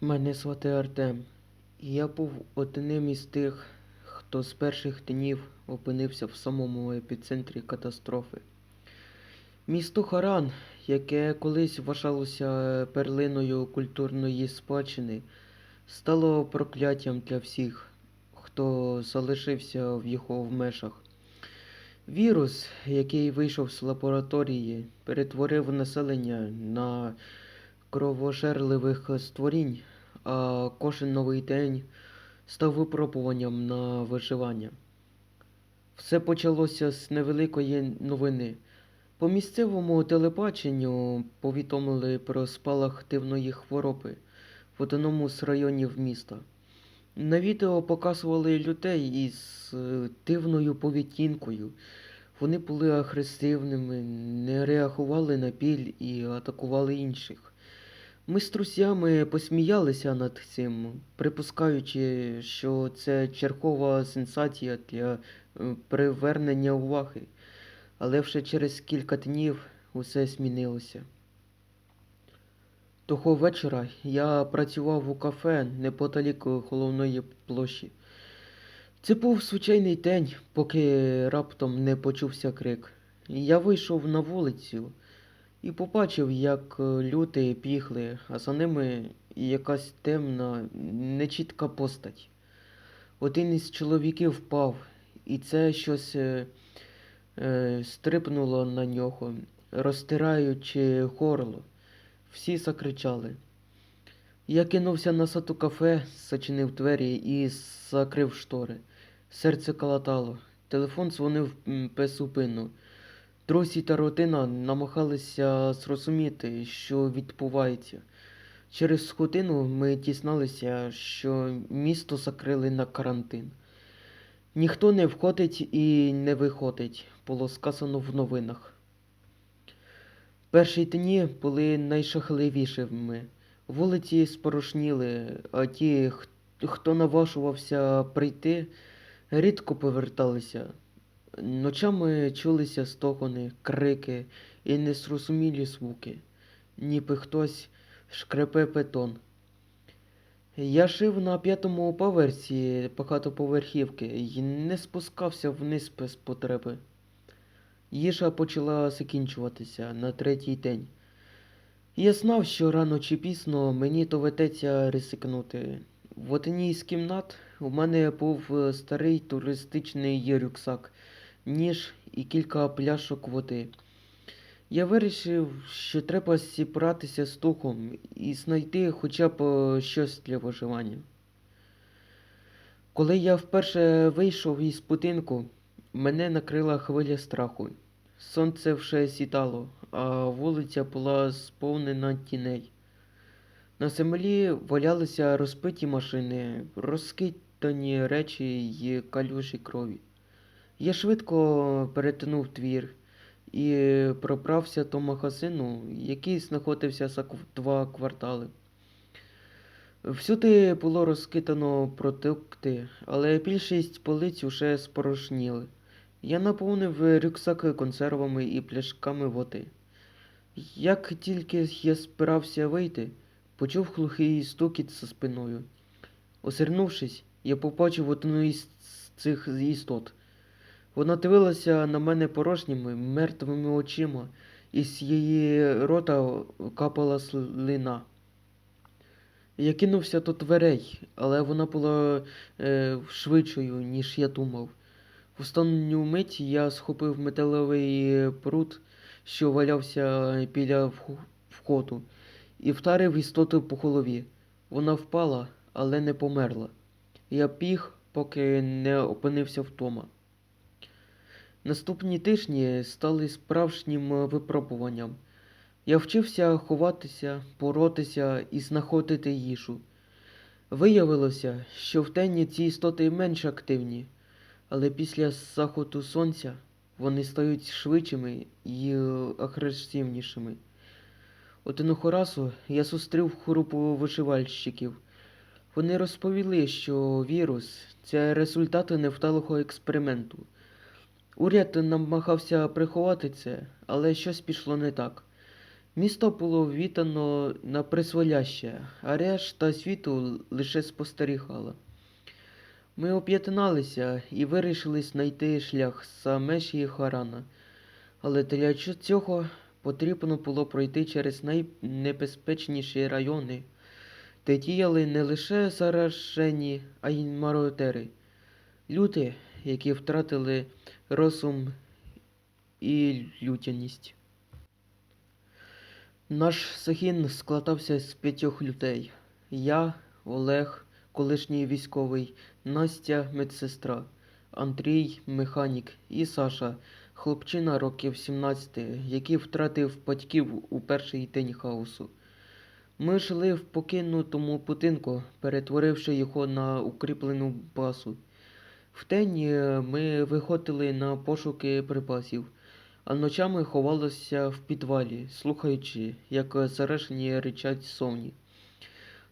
Мене звати Артем, і я був одним із тих, хто з перших днів опинився в самому епіцентрі катастрофи. Місто Харан, яке колись вважалося перлиною культурної спадщини, стало прокляттям для всіх, хто залишився в його межах. Вірус, який вийшов з лабораторії, перетворив населення на кровожерливих створінь, а кожен новий день став випробуванням на виживання. Все почалося з невеликої новини. По місцевому телебаченню повідомили про спалах дивної хвороби в одному з районів міста. На відео показували людей із е, дивною поведінкою. Вони були агресивними, не реагували на біль і атакували інших. Ми з друзями посміялися над цим, припускаючи, що це чергова сенсація для е, привернення уваги. Але вже через кілька днів усе змінилося. Того вечора я працював у кафе неподалік головної площі. Це був звичайний день, поки раптом не почувся крик. Я вийшов на вулицю і побачив, як е, люди бігли, а за ними якась темна, нечітка постать. Один із чоловіків впав, і це щось е, е, стрибнуло на нього, розтираючи горло. Всі закричали. Я кинувся на сату кафе, зачинив двері і закрив штори. Серце калатало. Телефон дзвонив безупинно. Друзі та родина намагалися зрозуміти, що відбувається. Через годину ми дізналися, що місто закрили на карантин. Ніхто не входить і не виходить, було сказано в новинах. Перші дні були найшахливішими. Вулиці спорожніли, а ті, хто наважувався прийти, рідко поверталися. Ночами чулися стогони, крики і незрозумілі звуки, ніби хтось шкрепе бетон. Я жив на п'ятому поверсі багатоповерхівки і не спускався вниз без потреби. Їжа почала закінчуватися на третій день. Я знав, що рано чи пізно мені доведеться ризикнути. В одній з кімнат у мене був е, старий туристичний рюкзак, ніж і кілька пляшок води. Я вирішив, що треба зібратися з духом і знайти хоча б е, щось для виживання. Коли я вперше вийшов із будинку, мене накрила хвиля страху. Сонце вже сідало, а вулиця була сповнена тіней. На землі валялися розбиті машини, розкидані речі й калюжі крові. Я швидко перетинув двір і пробрався до магазину, який знаходився за два квартали. Всюди було розкидано продукти, але більшість полиць уже спорожніли. Я наповнив рюкзак консервами і пляшками води. Як тільки я збирався вийти, почув глухий стукіт за спиною. Озирнувшись, я побачив одну із цих істот. Вона дивилася на мене порожніми, мертвими очима, і з її рота капала слина. Я кинувся до дверей, але вона була е, швидшою, ніж я думав. В останню мить я схопив металевий прут, що валявся біля входу, і вдарив істоту по голові. Вона впала, але не померла. Я біг, поки не опинився вдома. Наступні тижні стали справжнім е, випробуванням. Я вчився ховатися, боротися і знаходити їжу. Виявилося, що вдень ці істоти менш активні, але після заходу сонця вони стають швидшими і е, агресивнішими. Одного разу я зустрів групу виживальщиків. Вони розповіли, що вірус це результати невдалого експерименту. Уряд намагався приховати це, але щось пішло не так. Місто було вітано на призволяще, а решта світу лише спостерігала. Ми об'єдналися і вирішили знайти шлях за межі Харана. Але для цього потрібно було пройти через найнебезпечніші райони, де діяли не лише заражені, а й мародери. Люди, які втратили розум і людяність. Наш загін складався з п'ятьох людей. Я, Олег, колишній військовий, Настя, медсестра, Андрій, механік і Саша, хлопчина років 17, який втратив батьків у перший день хаосу. Ми жили в покинутому будинку, перетворивши його на укріплену базу. Вдень е, ми виходили на пошуки припасів, а ночами ховалися в підвалі, слухаючи, як заражені ричать совні.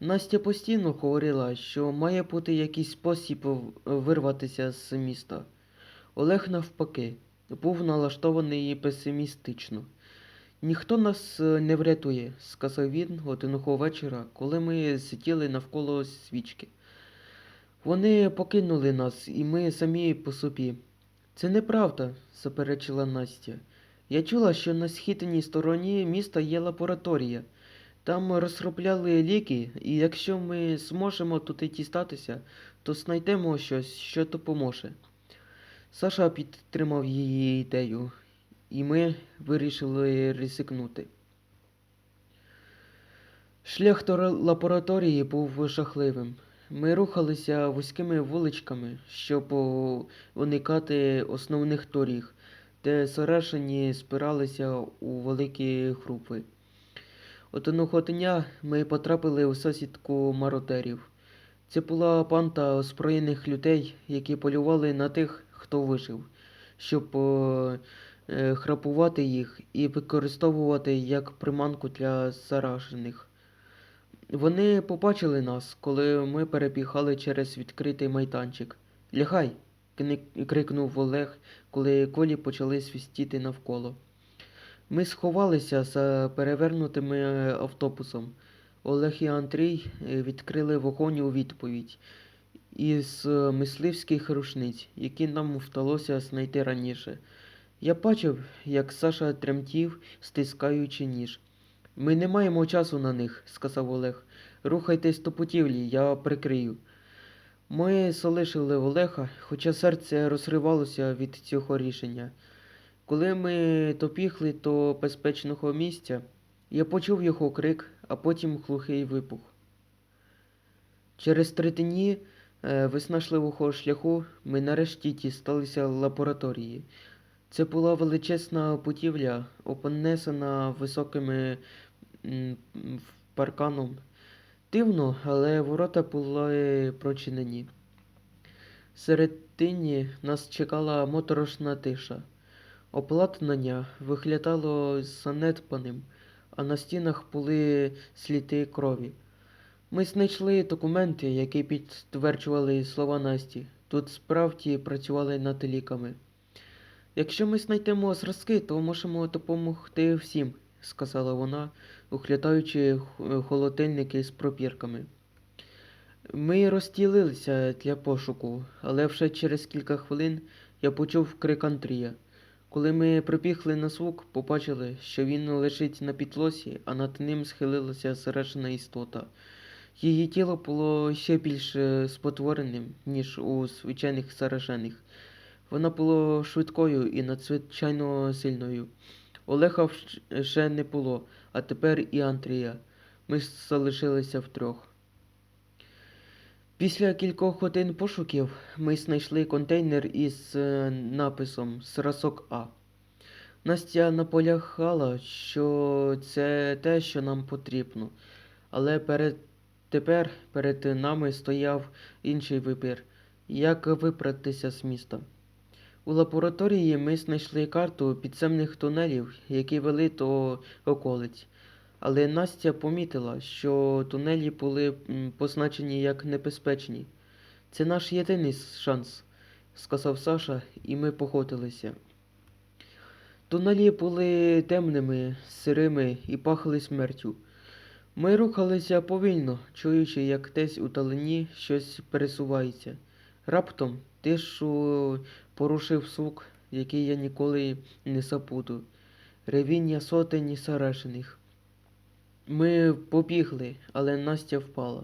Настя постійно говорила, що має бути якийсь спосіб вирватися з міста. Олег, навпаки, був налаштований песимістично. Ніхто нас е, не врятує, сказав він одного вечора, коли ми сиділи навколо свічки. Вони покинули нас, і ми самі по собі. Це неправда, заперечила Настя. Я чула, що на східній стороні міста є лабораторія. Там розробляли ліки, і якщо ми зможемо туди дістатися, то знайдемо щось, що допоможе. Саша підтримав її ідею, і ми вирішили ризикнути. Шлях до лабораторії був жахливим. Ми рухалися вузькими вуличками, щоб уникати основних доріг, де заражені спиралися у великі групи. Одного дня ми потрапили у сусідку мародерів. Це була банда озброєних людей, які полювали на тих, хто вижив, щоб е, храпувати їх і використовувати як приманку для заражених. Вони побачили нас, коли ми перебігали через відкритий майданчик. Лягай! крикнув Олег, коли колі почали свістіти навколо. Ми сховалися за перевернутим е, автобусом. Олег і Андрій е, відкрили вогонь у відповідь із е, мисливських рушниць, які нам вдалося знайти раніше. Я бачив, як Саша тремтів, стискаючи ніж. Ми не маємо часу на них, сказав Олег. Рухайтесь до путівлі, я прикрию. Ми залишили Олега, хоча серце розривалося від цього рішення. Коли ми добігли до безпечного місця, я почув його крик, а потім глухий вибух. Через три дні е, виснажливого шляху ми нарешті дісталися лабораторії. Це була величезна будівля, обнесена високими парканом. Дивно, але ворота були прочинені. Середині нас чекала моторошна тиша. Обладнання виглядало занедбаним, а на стінах були сліди крові. Ми знайшли документи, які підтверджували слова Насті. Тут справді працювали над ліками. Якщо ми знайдемо зразки, то можемо допомогти всім, сказала вона, оглядаючи холодильники з пробірками. Ми розділилися для пошуку, але вже через кілька хвилин я почув крик Андрія. Коли ми прибігли на звук, побачили, що він лежить на підлосі, а над ним схилилася заражена істота. Її тіло було ще більш е, спотвореним, ніж у звичайних заражених. Вона була швидкою і надзвичайно сильною. Олега ще не було, а тепер і Андрія. Ми залишилися втрьох. Після кількох годин пошуків ми знайшли контейнер із е, написом Зразок А. Настя наполягала, що це те, що нам потрібно, але перед, тепер перед нами стояв інший вибір як вибратися з міста. У лабораторії ми знайшли карту підземних тунелів, які вели до околиць. Але Настя помітила, що тунелі були позначені як небезпечні. Це наш єдиний шанс, сказав Саша, і ми погодилися. Тунелі були темними, сирими і пахли смертю. Ми рухалися повільно, чуючи, як десь у талині щось пересувається. Раптом тишу порушив звук, який я ніколи не забуду. Ревіння сотень сарешених. Ми побігли, але Настя впала.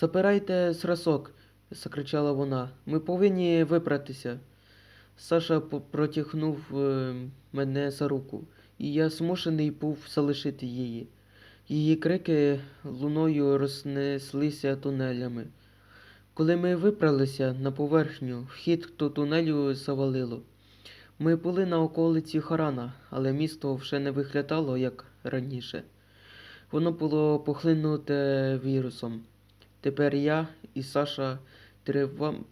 Забирайте зразок, закричала вона. Ми повинні вибратися. Саша протягнув е, мене за руку, і я змушений був залишити її. Її крики луною рознеслися тунелями. Коли ми вибралися на поверхню, вхід до тунелю завалило. Ми були на околиці Харана, але місто вже не виглядало як раніше. Воно було похлинуте вірусом. Тепер я і Саша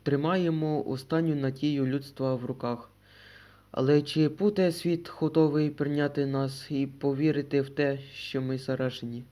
тримаємо останню надію людства в руках. Але чи буде світ готовий прийняти нас і повірити в те, що ми заражені?